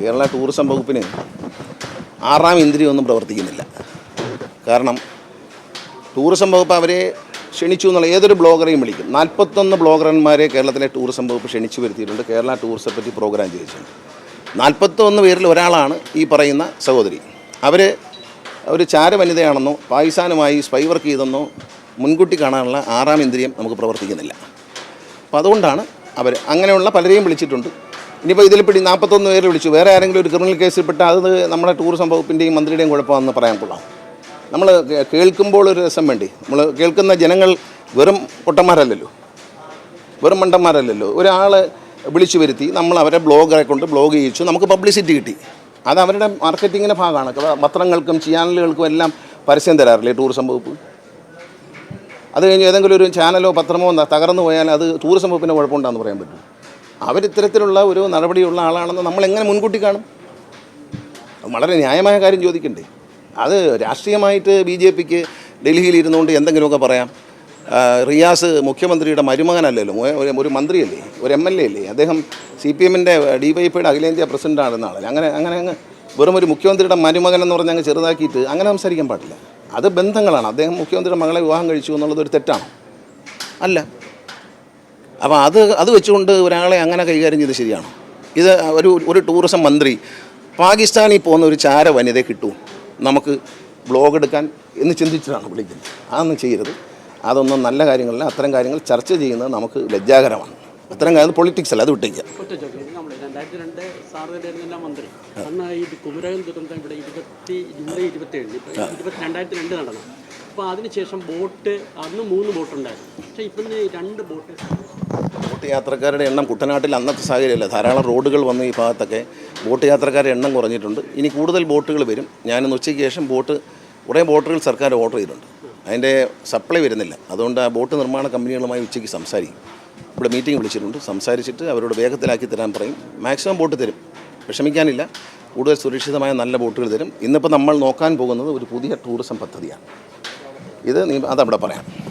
Kerala tourism വകുപ്പിന് ആറാം ഇന്ദ്രിയൊന്നും പ്രവർത്തിക്കുന്നില്ല. കാരണം ടൂറിസം വകുപ്പ് അവരെ ക്ഷണിച്ചു എന്നുള്ള ഏതൊരു ബ്ലോഗറെയും വിളിക്കും. നാൽപ്പത്തൊന്ന് ബ്ലോഗർമാരെ കേരളത്തിലെ ടൂറിസം വകുപ്പ് ക്ഷണിച്ചു വരുത്തിയിട്ടുണ്ട്. കേരള ടൂറിസത്തെ പറ്റി പ്രോഗ്രാം ചെയ്തിട്ടുണ്ട്. നാൽപ്പത്തൊന്ന് പേരിൽ ഒരാളാണ് ഈ പറയുന്ന സഹോദരി. അവർ ഒരു ചാരവനിതയാണെന്നോ പാകിസ്ഥാനുമായി സ്പൈ വർക്ക് ചെയ്തെന്നോ മുൻകൂട്ടി കാണാനുള്ള ആറാം ഇന്ദ്രിയം നമുക്ക് പ്രവർത്തിക്കുന്നില്ല. അപ്പോൾ അതുകൊണ്ടാണ് അവർ അങ്ങനെയുള്ള പലരെയും വിളിച്ചിട്ടുണ്ട്. ഇനിയിപ്പോൾ ഇതിൽ പിടി നാൽപ്പത്തൊന്ന് പേര് വിളിച്ചു. വേറെ ആരെങ്കിലും ഒരു ക്രിമിനൽ കേസിൽപ്പെട്ട അത് നമ്മുടെ ടൂറിസം വകുപ്പിന്റെയും മന്ത്രിയുടെയും കുഴപ്പമാണെന്ന് പറയാൻ കൊള്ളാം. നമ്മൾ കേൾക്കുമ്പോൾ ഒരു രസം വേണ്ടി. നമ്മൾ കേൾക്കുന്ന ജനങ്ങൾ വെറും പൊട്ടന്മാരല്ലല്ലോ. വെറും മണ്ടന്മാരല്ലല്ലോ. ഒരാൾ വിളിച്ചു വരുത്തി നമ്മൾ അവരെ ബ്ലോഗറെ കൊണ്ട് ബ്ലോഗ് ചെയ്യിച്ചു നമുക്ക് പബ്ലിസിറ്റി കിട്ടി. അത് അവരുടെ മാർക്കറ്റിങ്ങിന്റെ ഭാഗമാണ്. പത്രങ്ങൾക്കും ചാനലുകൾക്കും എല്ലാം പരസ്യം തരാറില്ലേ ടൂറിസം വകുപ്പ്? അത് കഴിഞ്ഞ് ഏതെങ്കിലും ഒരു ചാനലോ പത്രമോ തകർന്നു പോയാൽ അത് ടൂറിസം വകുപ്പിന്റെ കുഴപ്പമുണ്ടാന്ന് പറയാൻ പറ്റും അവരിത്തരത്തിലുള്ള ഒരു നടപടിയുള്ള ആളാണെന്ന് നമ്മൾ എങ്ങനെ മുൻകൂട്ടി കാണും? വളരെ ന്യായമായ കാര്യം ചോദിക്കണ്ടേ? അത് രാഷ്ട്രീയമായിട്ട് ബി ജെ പിക്ക് ഡൽഹിയിൽ ഇരുന്നുകൊണ്ട് എന്തെങ്കിലുമൊക്കെ പറയാം. റിയാസ് മുഖ്യമന്ത്രിയുടെ മരുമകനല്ലല്ലോ ഒരു മന്ത്രിയല്ലേ ഒരു എം എൽ എ അല്ലേ അദ്ദേഹം സി പി എമ്മിന്റെ ഡി വൈ പിയുടെ അഖിലേന്ത്യാ പ്രസിഡന്റാണെന്ന ആളല്ലേ അങ്ങനെ അങ്ങനെ അങ്ങ് വെറും ഒരു മുഖ്യമന്ത്രിയുടെ മരുമകൻ എന്ന് പറഞ്ഞ് അങ്ങ് ചെറുതാക്കിയിട്ട് അങ്ങനെ സംസാരിക്കാൻ പാടില്ല. അത് ബന്ധങ്ങളാണ്. അദ്ദേഹം മുഖ്യമന്ത്രിയുടെ മകളെ വിവാഹം കഴിച്ചു എന്നുള്ളത് ഒരു തെറ്റാണ്. അല്ല അപ്പോൾ അത് അത് വെച്ചുകൊണ്ട് ഒരാളെ അങ്ങനെ കൈകാര്യം ചെയ്ത് ശരിയാണോ? ഇത് ഒരു ഒരു ടൂറിസം മന്ത്രി പാകിസ്ഥാനിൽ പോകുന്ന ഒരു ചാര വനിതയെ കിട്ടൂ. നമുക്ക് ബ്ലോഗ് എടുക്കാൻ എന്ന് ചിന്തിച്ചിട്ടാണ് വിളിക്കുന്നത്. അതൊന്നും ചെയ്യരുത്. അതൊന്നും നല്ല കാര്യങ്ങളല്ല. അത്തരം കാര്യങ്ങൾ ചർച്ച ചെയ്യുന്നത് നമുക്ക് ലജ്ജാകരമാണ്. അത്തരം കാര്യം പൊളിറ്റിക്സ് അല്ല അത് വിട്ടേക്കുക രണ്ടായിരത്തി രണ്ട് സാറിന്റെ മന്ത്രി. അന്ന് ഈ കുമരകം ദുരന്തം ഇവിടെ ഇരുപത്തി ജൂലൈ ഇരുപത്തി ഏഴ് ഇരുപത്തി രണ്ടായിരത്തി രണ്ട് നടന്നു. അപ്പോൾ അതിനുശേഷം ബോട്ട് അന്ന് മൂന്ന് ബോട്ട് ഉണ്ടായിരുന്നു പക്ഷേ ഇപ്പം രണ്ട് ബോട്ട് ബോട്ട് യാത്രക്കാരുടെ എണ്ണം കുട്ടനാട്ടിൽ അന്നത്തെ സാഹചര്യമല്ല. ധാരാളം റോഡുകൾ വന്ന് ഈ ഭാഗത്തൊക്കെ ബോട്ട് യാത്രക്കാരുടെ എണ്ണം കുറഞ്ഞിട്ടുണ്ട്. ഇനി കൂടുതൽ ബോട്ടുകൾ വരും. ഞാനിന്ന് ഉച്ചയ്ക്ക് ശേഷം ബോട്ട് കുറേ ബോട്ടുകൾ സർക്കാർ ഓർഡർ ചെയ്തിട്ടുണ്ട്. അതിന്റെ സപ്ലൈ വരുന്നില്ല. അതുകൊണ്ട് ആ ബോട്ട് നിർമ്മാണ കമ്പനികളുമായി ഉച്ചയ്ക്ക് സംസാരിക്കും. ഇവിടെ മീറ്റിംഗ് വിളിച്ചിട്ടുണ്ട്. സംസാരിച്ചിട്ട് അവരോട് വേഗത്തിലാക്കി തരാൻ പറയും. മാക്സിമം ബോട്ട് തരും. വിഷമിക്കാനില്ല. കൂടുതൽ സുരക്ഷിതമായ നല്ല ബോട്ടുകൾ തരും. ഇന്നിപ്പോൾ നമ്മൾ നോക്കാൻ പോകുന്നത് ഒരു പുതിയ ടൂറിസം പദ്ധതിയാണ്. ഇത് നീ അതവിടെ പറയാം.